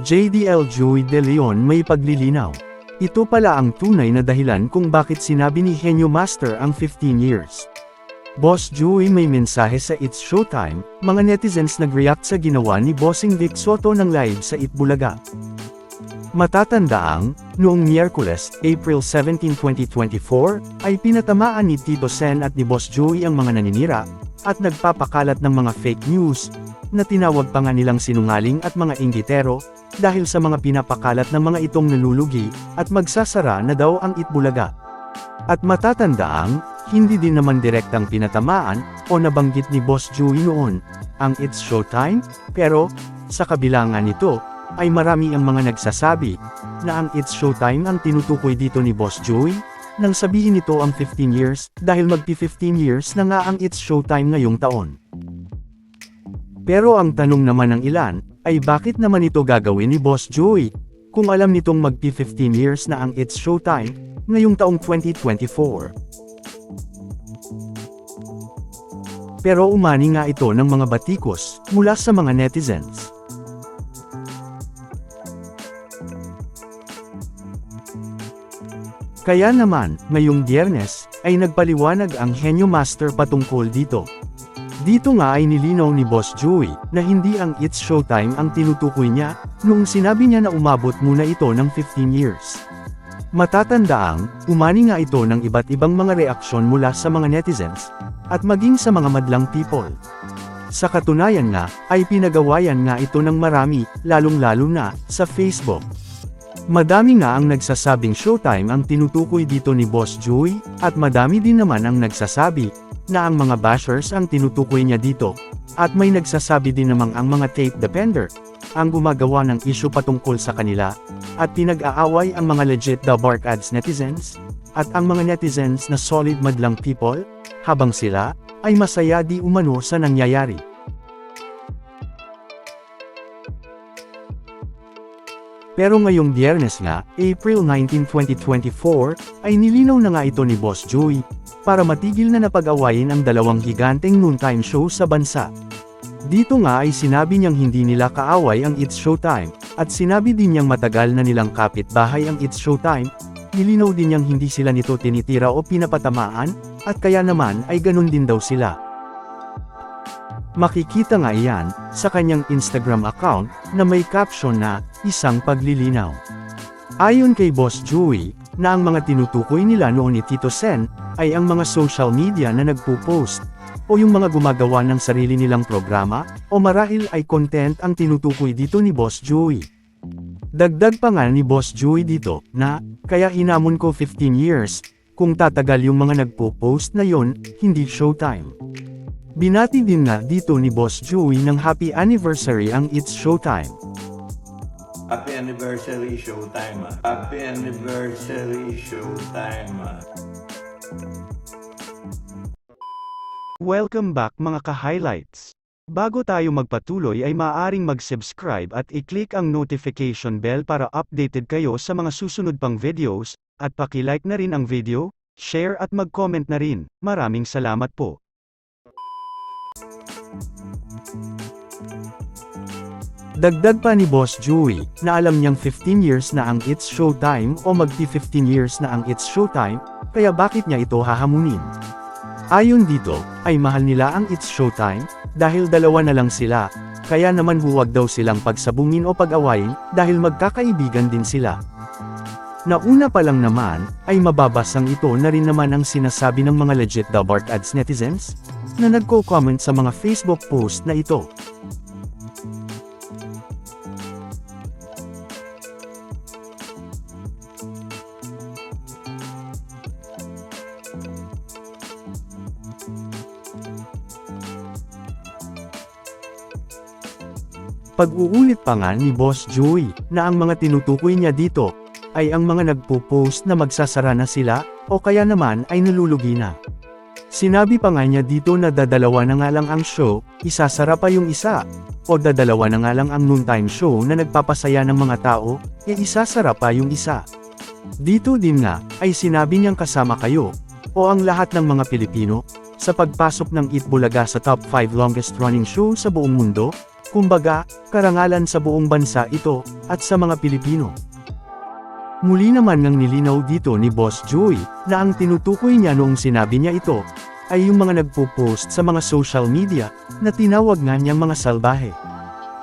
JDL Joey De Leon may paglilinaw. Ito pala ang tunay na dahilan kung bakit sinabi ni Henyo Master ang 15 years. Boss Joey may mensahe sa It's Showtime, mga netizens nag-react sa ginawa ni Bossing Vic Soto ng live sa Itbulaga. Matatandaang, noong Miyerkules, April 17, 2024, ay pinatamaan ni Tito Sen at ni Boss Joey ang mga naninira, at nagpapakalat ng mga fake news, na tinawag pa nga nilang sinungaling at mga inggitero, dahil sa mga pinapakalat ng mga itong nalulugi, at magsasara na daw ang Itbulaga. At matatandaang, hindi din naman direktang pinatamaan, o nabanggit ni Boss Joey noon, ang It's Showtime, pero, sa kabilangan nito, ay marami ang mga nagsasabi, na ang It's Showtime ang tinutukoy dito ni Boss Joey, nang sabihin nito ang 15 years, dahil magpi 15 years na nga ang It's Showtime ngayong taon. Pero ang tanong naman ng ilan, ay bakit naman ito gagawin ni Boss Joey, kung alam nitong magpi 15 years na ang It's Showtime, ngayong taong 2024. Pero umani nga ito ng mga batikos, mula sa mga netizens. Kaya naman, ngayong biyernes, ay nagpaliwanag ang Henyo Master patungkol dito. Dito nga ay nilinaw ni Boss Joey, na hindi ang It's Showtime ang tinutukoy niya, nung sinabi niya na umabot muna ito ng 15 years. Matatandaang, umani nga ito ng iba't ibang mga reaksyon mula sa mga netizens, at maging sa mga madlang people. Sa katunayan nga, ay pinagawayan nga ito ng marami, lalong-lalo na, sa Facebook. Madami nga ang nagsasabing showtime ang tinutukoy dito ni Boss Joey, at madami din naman ang nagsasabi, na ang mga bashers ang tinutukoy niya dito, at may nagsasabi din namang ang mga tape depender, ang gumagawa ng issue patungkol sa kanila, at pinag-aaway ang mga legit the bark ads netizens, at ang mga netizens na solid madlang people, habang sila, ay masaya di umano sa nangyayari. Pero ngayong biyernes nga, April 19, 2024, ay nilinaw na nga ito ni Boss Joey, para matigil na napag-awayin ang dalawang giganteng noontime show sa bansa. Dito nga ay sinabi niyang hindi nila kaaway ang It's Showtime, at sinabi din niyang matagal na nilang kapitbahay ang It's Showtime, nilinaw din niyang hindi sila nito tinitira o pinapatamaan, at kaya naman ay ganun din daw sila. Makikita nga iyan, sa kanyang Instagram account, na may caption na, isang paglilinaw. Ayon kay Boss Joey, na ang mga tinutukoy nila noon ni Tito Sen, ay ang mga social media na nagpo-post, o yung mga gumagawa ng sarili nilang programa, o marahil ay content ang tinutukoy dito ni Boss Joey. Dagdag pa nga ni Boss Joey dito, na, kaya hinamon ko 15 years, kung tatagal yung mga nagpo-post na yon, hindi showtime. Binati din nga dito ni Boss Joey ng happy anniversary ang It's Showtime. Happy anniversary showtime ah. Happy anniversary showtime ah. Welcome back mga ka-highlights. Bago tayo magpatuloy ay maaaring mag-subscribe at i-click ang notification bell para updated kayo sa mga susunod pang videos, at paki-like na rin ang video, share at mag-comment na rin. Maraming salamat po. Dagdag pa ni Boss Joey, na alam niyang 15 years na ang It's Showtime o magti 15 years na ang It's Showtime, kaya bakit niya ito hahamunin? Ayon dito, ay mahal nila ang It's Showtime, dahil dalawa na lang sila, kaya naman huwag daw silang pagsabungin o pag-awayin, dahil magkakaibigan din sila. Nauna pa lang naman, ay mababasang ito na rin naman ang sinasabi ng mga legit Bark Ads netizens, na nagko-comment sa mga Facebook post na ito. Pag-uulit pa nga ni Boss Joey, na ang mga tinutukoy niya dito, ay ang mga nagpo-post na magsasara na sila, o kaya naman ay nalulugi na. Sinabi pa nga niya dito na dadalawa na nga lang ang show, isasara pa yung isa, o dadalawa na nga lang ang noontime show na nagpapasaya ng mga tao, e isasara pa yung isa. Dito din nga, ay sinabi niyang kasama kayo, o ang lahat ng mga Pilipino, sa pagpasok ng Itbulaga sa top 5 longest running show sa buong mundo, Kumbaga, karangalan sa buong bansa ito, at sa mga Pilipino. Muli naman ngang nilinaw dito ni Boss Joey, na ang tinutukoy niya noong sinabi niya ito, ay yung mga nagpo-post sa mga social media, na tinawag nga niyang mga salbahe.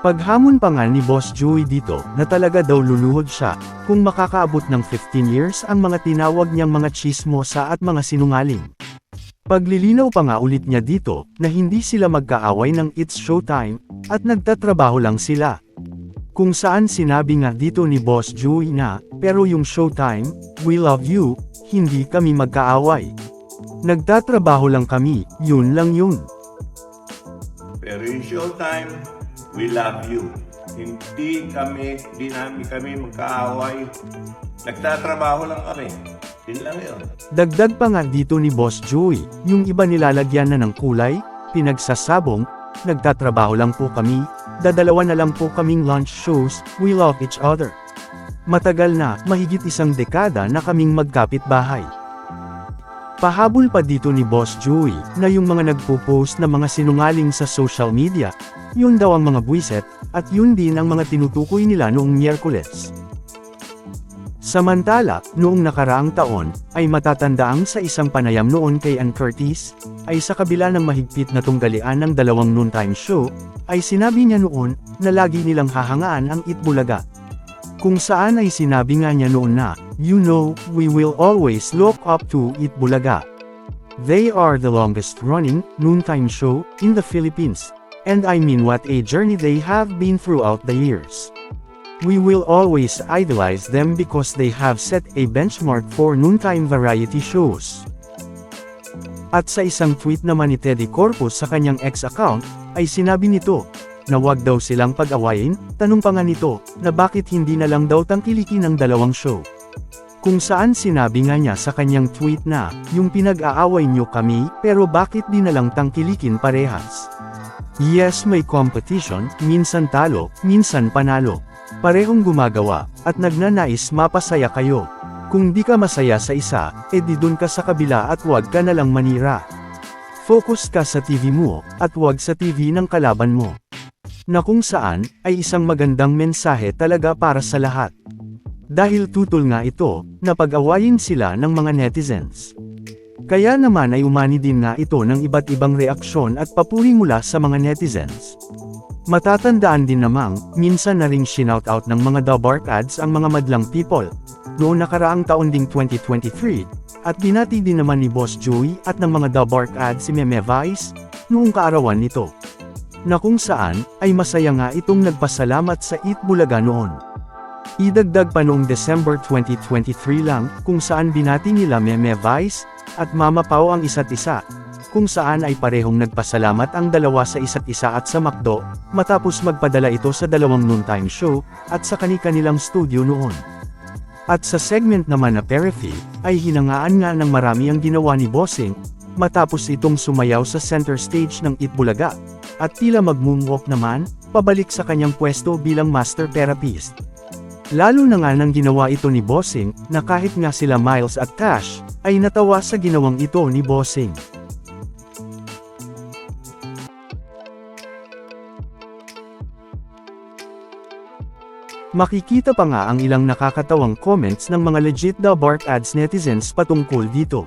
Paghamon pa nga ni Boss Joey dito, na talaga daw luluhod siya, kung makakaabot ng 15 years ang mga tinawag niyang mga chismosa at mga sinungaling. Paglilinaw pa nga ulit niya dito, na hindi sila magkaaway ng It's Showtime, at nagtatrabaho lang sila. Kung saan sinabi nga dito ni Boss Joey na, pero yung Showtime, we love you, hindi kami magkaaway. Nagtatrabaho lang kami, yun lang yun. Pero yung showtime, we love you. Hindi kami, hindi namin kami magkaaway. Nagtatrabaho lang kami. Yun lang yun. Dagdag pa nga dito ni Boss Joey, yung iba nilalagyan na ng kulay, pinagsasabong, nagtatrabaho lang po kami, dadalawa na lang po kaming lunch shows, we love each other. Matagal na, mahigit isang dekada na kaming magkapit bahay. Pahabol pa dito ni Boss Joey, na yung mga nagpo-post na mga sinungaling sa social media, yun daw ang mga buwiset, at yun din ang mga tinutukoy nila noong Miyerkules. Samantala, noong nakaraang taon, ay matatandaang sa isang panayam noon kay Ann Curtis, ay sa kabila ng mahigpit na tunggalian ng dalawang noontime show, ay sinabi niya noon, na lagi nilang hahangaan ang Itbulaga. Kung saan ay sinabi nga niya noon na, You know, we will always look up to Itbulaga. They are the longest running, noontime show, in the Philippines. And I mean what a journey they have been throughout the years. We will always idolize them because they have set a benchmark for noontime variety shows. At sa isang tweet naman ni Teddy Corpus sa kanyang ex-account, ay sinabi nito, na wag daw silang pag-awayin, tanong pa nga nito, na bakit hindi na lang daw tangkilikin ang dalawang show. Kung saan sinabi nga niya sa kanyang tweet na, yung pinag-aaway nyo kami, pero bakit di na lang tangkilikin parehas? Yes may competition, minsan talo, minsan panalo. Parehong gumagawa, at nagnanais mapasaya kayo. Kung di ka masaya sa isa, edi dun ka sa kabila at huwag ka na lang manira. Focus ka sa TV mo, at huwag sa TV ng kalaban mo. Na kung saan, ay isang magandang mensahe talaga para sa lahat. Dahil tutol nga ito, na pag-awayin sila ng mga netizens. Kaya naman ay umani din nga ito ng iba't ibang reaksyon at papuri mula sa mga netizens. Matatandaan din namang, minsan na ring shinout-out ng mga Dabark ads ang mga madlang people. Noong nakaraang taon ding 2023, at binati din naman ni Boss Joey at ng mga Dabark ads si Meme Vice, noong kaarawan nito. Na kung saan, ay masaya nga itong nagpasalamat sa Eat Bulaga noon. Idagdag pa noong December 2023 lang, kung saan binati nila Meme Vice, at Mama Pao ang isa't isa, kung saan ay parehong nagpasalamat ang dalawa sa isa't isa at sa McDo, matapos magpadala ito sa dalawang noontime show, at sa kani-kanilang studio noon. At sa segment naman na Periphery, ay hinangaan nga ng marami ang ginawa ni Bossing, matapos itong sumayaw sa center stage ng Itbulaga, at tila mag-moonwalk naman, pabalik sa kanyang pwesto bilang master therapist. Lalo na nga nang ginawa ito ni Bossing, na kahit nga sila Miles at Cash, ay natawa sa ginawang ito ni Bossing. Makikita pa nga ang ilang nakakatawang comments ng mga legit the Bark Ads netizens patungkol dito.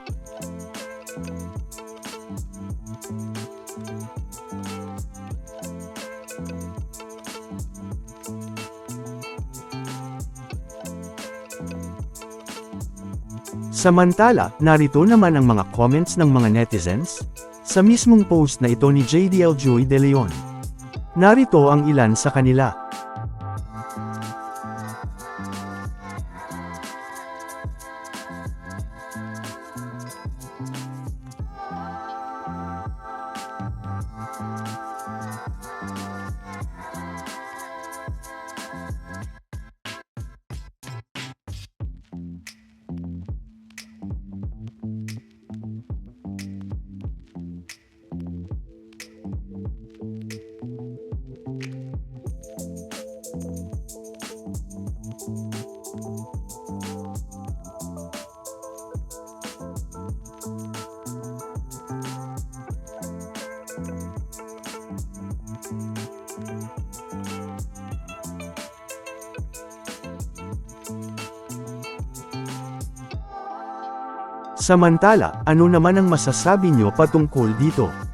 Samantala, narito naman ang mga comments ng mga netizens, sa mismong post na ito ni JDL Joy De Leon. Narito ang ilan sa kanila. Samantala, ano naman ang masasabi nyo patungkol dito?